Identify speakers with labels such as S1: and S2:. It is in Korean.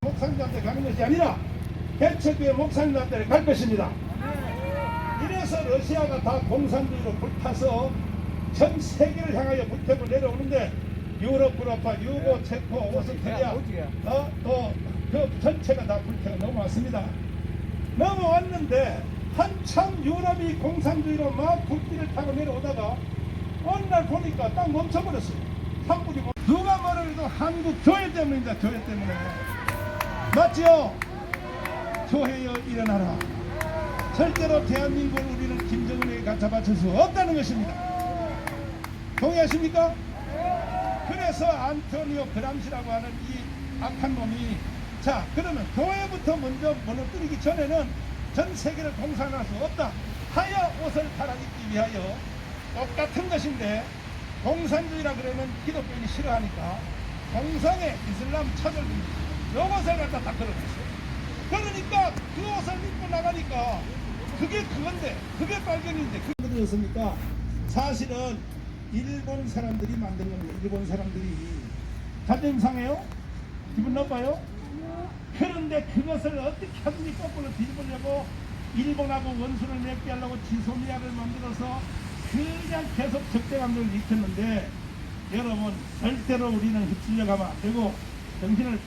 S1: 목상자한테 가는 것이 아니라 개척교회 목상자한테 갈 것입니다. 이래서 러시아가 다 공산주의로 불타서 전 세계를 향하여 불태고 내려오는데 유럽, 유로파, 유고, 체코, 오스트리아, 어, 또그 전체가 다 불태가 넘어왔습니다. 넘어왔는데 한참 유럽이 공산주의로 막 불길을 타고 내려오다가 어느 날 보니까 딱 멈춰버렸어요. 산불이 멈- 누가 뭐라 해도 한국 교회 때문입니다. 교회 때문에. 맞죠? 교회여 일어나라. 절대로 대한민국을 우리는 김정은에게 갖다 바칠 수 없다는 것입니다. 동의하십니까? 그래서 안토니오 그람시라고 하는 이 악한 놈이 자 그러면 교회부터 먼저 무너뜨리기 전에는 전 세계를 공산할 수 없다. 하여 옷을 갈아입기 위하여 똑같은 것인데 공산주의라 그러면 기독교인이 싫어하니까 공산의 이슬람 차별 요것을 갖다 다 걸어냈어요. 그러니까 그 옷을 입고 나가니까 그게 그건데 그게 빨갱인데 그게 들었습니까? 사실은 일본 사람들이 만든 겁니다. 일본 사람들이. 자존심 상해요? 기분 나빠요? 그런데 그것을 어떻게 하든지 거꾸로 뒤집으려고 일본하고 원수를 맺게 하려고 지소미아를 만들어서 그냥 계속 적대 감정을 일으켰는데 여러분 절대로 우리는 휩쓸려 가면 안 되고 정신을